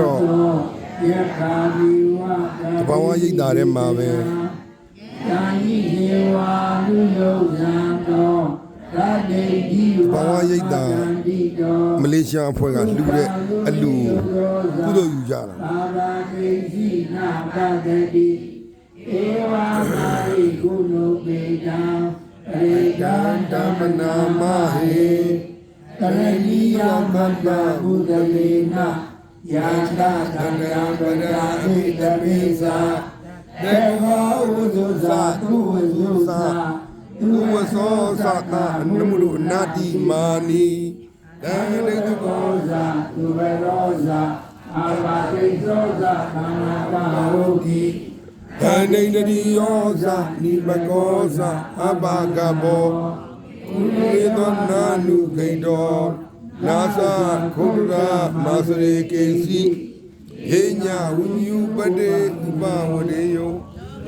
တော့ယခာဒီဝတဘာဝရိတ်တာထဲမှာပဲယာနိဒေဝလူယုဇံတော်သတ္တိဒီဝဘာဝရိတ်တာတိတော်မလေးရှားအဖွဲ့ကလှူတဲ့အလူကုသိုလ်ယူကြတာသာဘာတိစီနာပတတိဧဝမာရိကုဏုပေတံရေကံဓမ္မနာမဟေကရဏီယမတ္တဘုဒ္ဓမေန ယန္တသန္တံပရာဟိတပိစာတေဝဝုဇုဇာသူဝဇုဇာဥဝသောသတာအနမှုလို့အနာတိမာနီတံလေတုကောဇာသူဝရောဇာအာဘာတိသောဇာသနာပါဟုတ်တိတံနေတတိယောဇနိဘကောဇအဘဂဘောဥလေသောနာနုဂိတော နာသခုရမာစရေကေစီယေညာဝိညုပတေဥပဝရေယော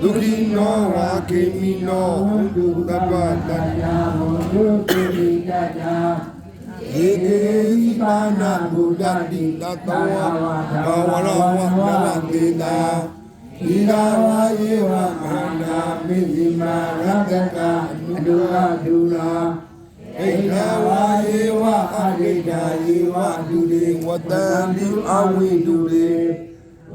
ဒုခိနောဝါခေမိနောဟုတုတပ္ပတတ္တယာမုဒုတိတိတတံယေကေသီပါဏဘုဒ္ဓတိတတောဝဘာဝရဝနဝတေတာဤသာဝါယေဝမန္တာမိသိမာရတကအနုရဒုရာဣဒဝါယေဝအ ဒိတာယေဝဒုရေဝတံတိအဝိဒုရေ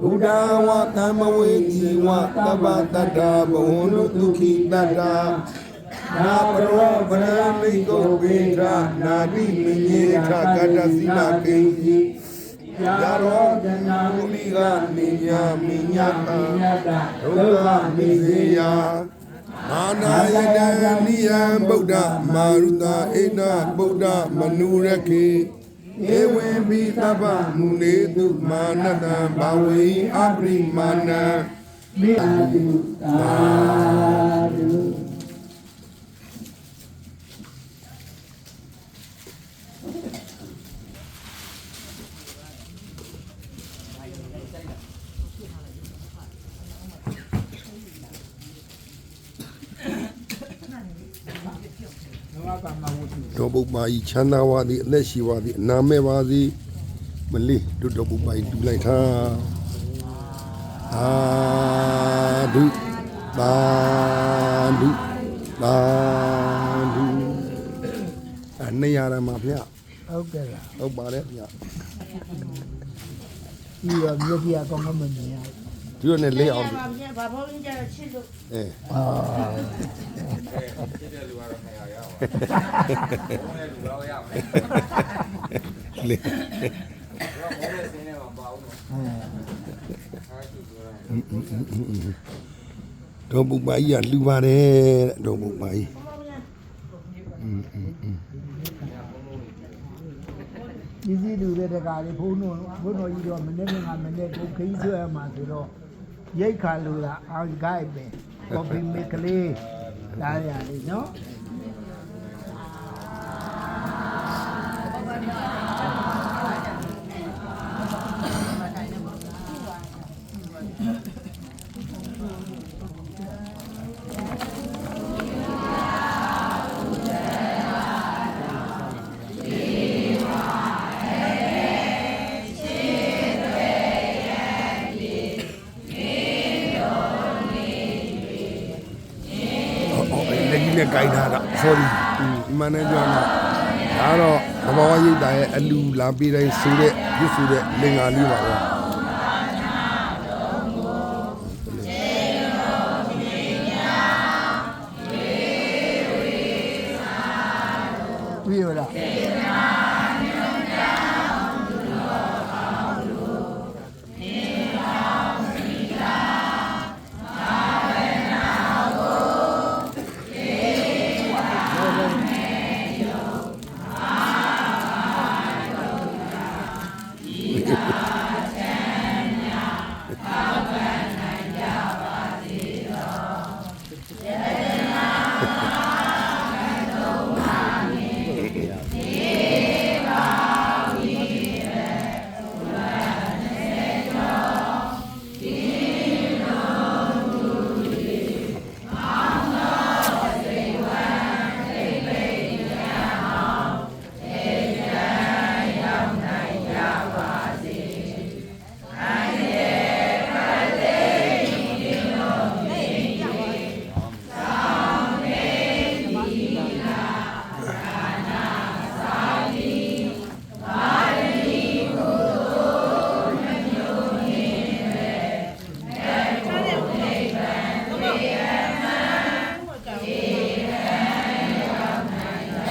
ဘုဒ္ဓဝတမ္မဝေတိဝတပ္ပတတ္တဘဝန္တုဒုခိတတ္တနာပရောပရမိတ်ကိုပိဋကနာတိမင်းကြီးထကတ္တစီနာကိဉ္စီယာရောဇနာမုနိကနေညာမိညာတာညတဒုက္ခမိစေယ မာနာယတနိယံဗုဒ္ဓမာရုတာအိနဗုဒ္ဓမနုရခေဧဝံဘိသဗ္ဗမုနေတုမာနတံဘာဝေအပရိမာဏံမေတ္တုသာဓုတော် ပုပ္ပါဤချမ်းသာပါသည်အသက်ရှိပါသည်အနာမဲ့ပါသည်မလေးတို့တော်ပုပ္ပါဤတူလိုက်တာအာဒုသာဒုသာဒုအနေရမှာဗျဟုတ်ကဲ့လားဟုတ်ပါတယ်ဗျပြီးတော့မျက်စိအကောင်ကမမြင်ရဘူးဒီလိုနဲ့လေးအောင်ဘာပြဘာဘောင်းကြတော့ချစ်လို့အဲအာ လေးတော်ပုပ္ပါဤကလူပါတယ်တဲ့တော်ပုပ္ပါဤဒီစီလူတဲ့တကားလေးဘုန်းတော်ဘုန်းတော်ကြီးတော့မနေ့ကမနေ့ကိုခင်းဆွဲမှာဆိုတော့ရိတ်ခါလူတာအောင်ဂိုက်ပဲကော်ဖီမစ်ကလေး ဒါရလေးနော် 40မန်နေဂျာကဒါတော့သဘောဝရိတ်တာရဲ့အလူလာပေးတိုင်းဆိုတဲ့ရုပ်ဆိုတဲ့လင်္ကာလေးပါပဲပြေရလား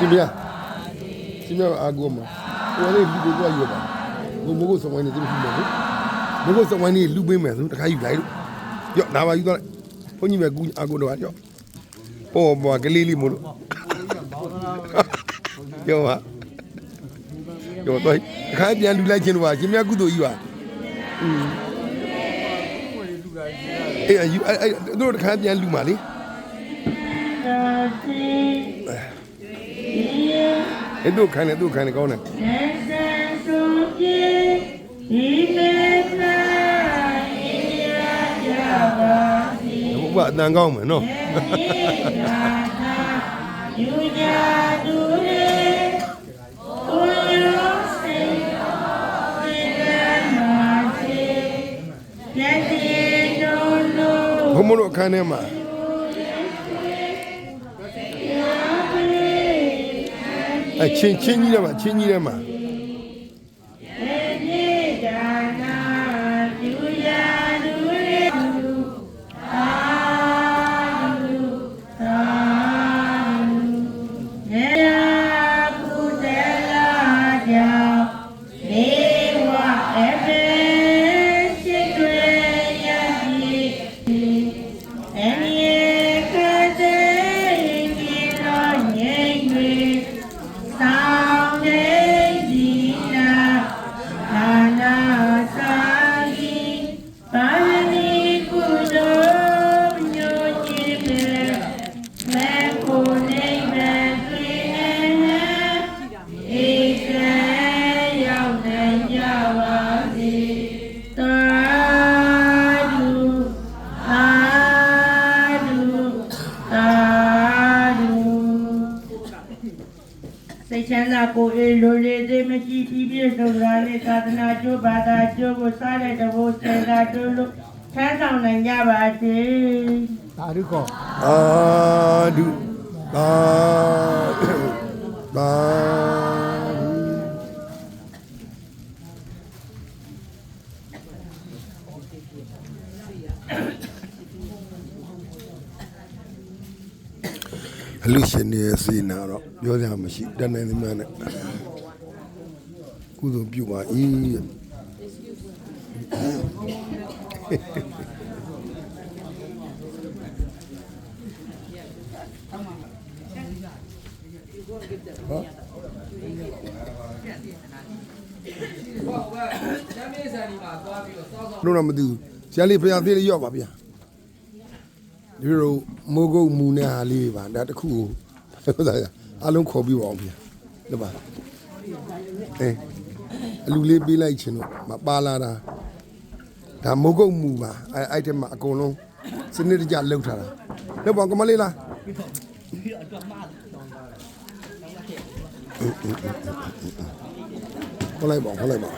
ရှင်ဗျာရှင်ဗျာအာကိုမှာဟိုလေးလူကိုကြွရွပါဘုံမိုးကိုစဝိုင်းနေသူတို့ပြီးမယ်လို့မိုးကိုစဝိုင်းနေလူပေးမယ်ဆိုတခါယူလိုက်လို့ရော့ဒါပါယူသွားလိုက်ဘုန်းကြီးပဲကူအာကိုတော့ရော့ပေါ်ပေါ်ကလေးလေးမို့လို့ရောပါရောတော့တခါပြန်လူလိုက်ခြင်းတော့ရှင်ဗျာကုသိုလ်ကြီးပါอืม အေးအယူအဲ့အဲ့တို့တခါပြန်လူมาလေအဲ့တို့ခိုင်းတယ်တို့ခိုင်းတယ်ကောင်းတယ်ဘုရားအတန်ကောင်းမယ်နော်ယူကြသူရေကိုရောစိတ်စိတ်မှာစေပြည့်စည်တော်လို့ဘုံမလို့အခန်းထဲမှာ အချင်းချင်းကြီးထဲမှာချင်းကြီးထဲမှာမြေဒါနာယူကြသူရေအာလူသာနေ ကျိုးဘာသာကျိုးကိုစားတဲ့တဘိုးစေတာတို့လို့ထမ်းဆောင်နိုင်ကြပါစေသာဓုခေါ်အာဒုသာသာအလူရှင်နေစီနာတော့ပြောစရာမရှိတန်နိုင်သမျှနဲ့ ကုသိုလ်ပြုပါ၏တဲ့တို့တော့မသိဘူးဆရာလေးဖရာသေးလေးရောက်ပါဗျာဒီလိုမိုးကုတ်မူနဲ့ဟာလေးပါဒါတစ်ခုကိုဟုတ်သားအလုံးခေါ်ပြီးပါအောင်ဗျာဟုတ်ပါအဲ အလူလေးပေးလိုက်ခြင်းတော့မပါလာတာဒါမိုးကုတ်မူပါအဲအဲ့ထဲမှာအကုန်လုံးစနစ်တကျလှုပ်ထားတာလောက်ပါကမလေးလားခေါ်လိုက်ပါခေါ်လိုက်ပါ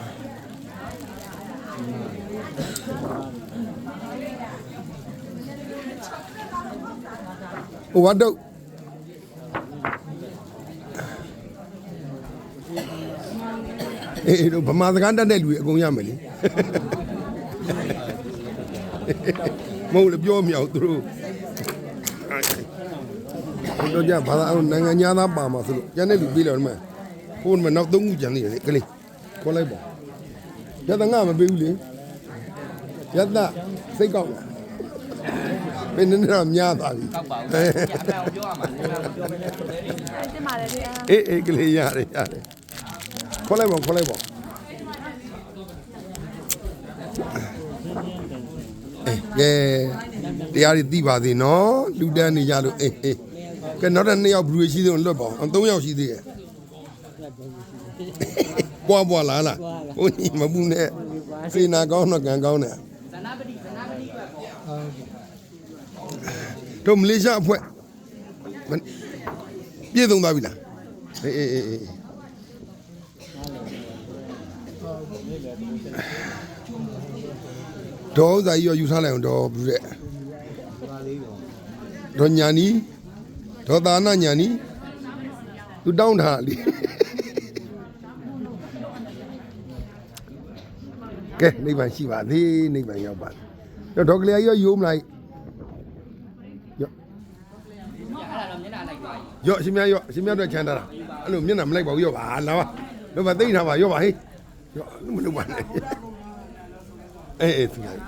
ဟိုဝတ်တော့ အေးတို့ဗမာစကားတတ်တဲ့လူတွေအကုန်ရမယ်လေမဟုတ်လေပြောမရဘူးသူတို့ဟိုတော့ကြဘာသာအောင်နိုင်ငံညာသားပါမှာဆိုလို့ကျန်တဲ့လူပြီးလာတော့မှဟိုမှာနောက်သုံးခုကျန်နေတယ်လေကလေးခေါ်လိုက်ပါရတငါမပေးဘူးလေရတစိတ်ကောက်လားဘယ်နည်းတော့များသွားပြီတောက်ပါဘူး။အဲ့ဒါကိုပြောရမှာလေ။ပြောမလဲဆိုလေ။တင်ပါတယ်ဗျာအေးအေးကလေးရတယ်ရတယ် ခေါ်လိုက်ပါခေါ်လိုက်ပါအေးကဲတရားတွေသိပါသေးနော်လူတန်းနေကြလို့အေးအေးကဲနောက်တစ်နှစ်ယောက်ဘလူးရှိသေးတယ်လွတ်ပါအောင်သုံးယောက်ရှိသေးတယ်ပွားပွားလာလားဘုန်းကြီးမပူနဲ့စေနာကောင်းတော့ကံကောင်းတယ်တို့မလေးရှားအဖွဲ့မပြည့်စုံသွားပြီလားအေးအေးအေး ဒေါ်ဥစားကြီးရောယူထားလိုက်အောင်ဒေါ်ဘူးတဲ့ဒေါ်ညာနီဒေါ်သာနာညာနီသူတောင်းထားလीကဲနိဗ္ဗာန်ရှိပါသေးနိဗ္ဗာန်ရောက်ပါတော့ဒေါ်ကလေးကြီးရောယူမလိုက်ရော့ရှင်မြရော့ရှင်မြတို့ချန်တာလားအဲ့လိုမျက်နှာမလိုက်ပါဘူးရော့ပါလာပါလောပါသိမ့်ထားပါရော့ပါဟေး မလုပ်ပါနဲ့အေးအေးသူလိုက်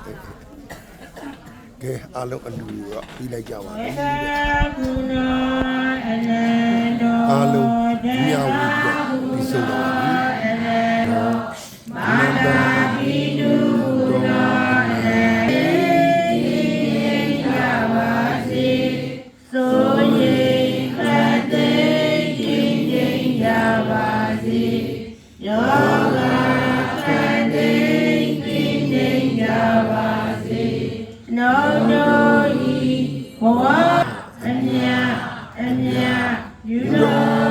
ကဲအားလုံးအလူရောပြီးလိုက်ကြပါဘူးအားလုံးမြဝီပြပြီးဆုံးတော့ပါဘူးမာနာ You know.